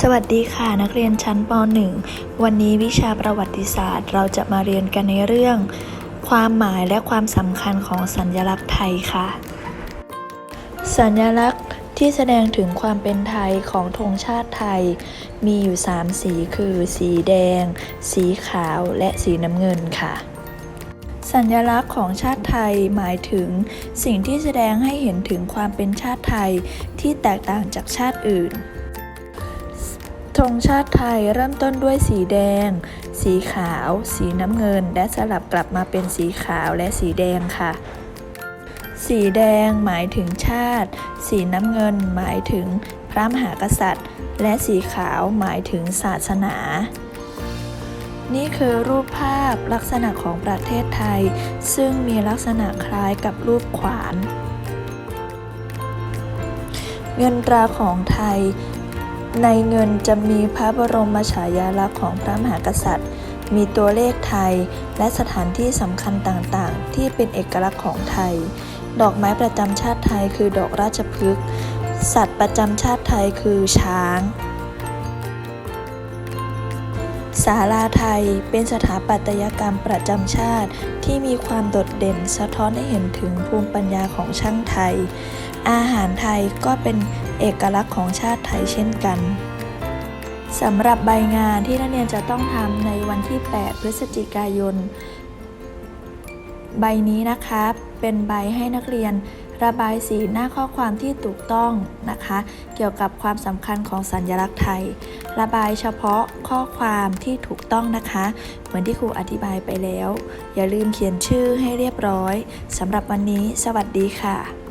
สวัสดีค่ะนักเรียนชั้นป .1 วันนี้วิชาประวัติศาสตร์ เราจะมาเรียนกันในเรื่อง ความหมายและความสำคัญของสัญลักษณ์ไทยค่ะ สัญลักษณ์ที่แสดงถึงความเป็นไทยของธงชาติไทย มีอยู่ 3 สีคือ สีแดง สีขาวและสีน้ำเงินค่ะสัญลักษณ์ของชาติไทยหมายถึง สิ่งที่แสดงให้เห็นถึงความเป็นชาติไทยที่แตกต่างจากชาติอื่น ธงชาติไทยเริ่มต้นด้วยสีแดง สีขาว สีน้ำเงิน และสลับกลับมาเป็นสีขาวและสีแดงค่ะ สีแดงหมายถึงชาติ สีน้ำเงินหมายถึงพระมหากษัตริย์ และสีขาวหมายถึงศาสนา นี่คือรูปภาพลักษณะของประเทศไทย ซึ่งมีลักษณะคล้ายกับรูปขวาน เงินตราของไทย ในเงินจะมีพระบรมฉายาลักษณ์ของพระมหากษัตริย์ มีตัวเลขไทย และสถานที่สำคัญต่างๆ ที่เป็นเอกลักษณ์ของไทย ดอกไม้ประจำชาติไทยคือดอกราชพฤกษ์ สัตว์ประจำชาติไทยคือช้าง ศาลาไทยเป็นสถาปัตยกรรมประจำชาติที่มีความโดดเด่นสะท้อนให้เห็นถึงภูมิปัญญาของช่างไทย อาหารไทยก็เป็นเอกลักษณ์ของชาติไทยเช่นกันสำหรับใบงานที่นักเรียนจะต้องทำในวันที่ 8 พฤศจิกายน ใบนี้นะคะเป็นใบให้นักเรียน ระบายสีหน้าข้อความที่ถูกต้องนะคะ เกี่ยวกับความสำคัญของสัญลักษณ์ไทย ระบายเฉพาะข้อความที่ถูกต้องนะคะ เหมือนที่ครูอธิบายไปแล้ว อย่าลืมเขียนชื่อให้เรียบร้อยสำหรับวันนี้ สวัสดีค่ะ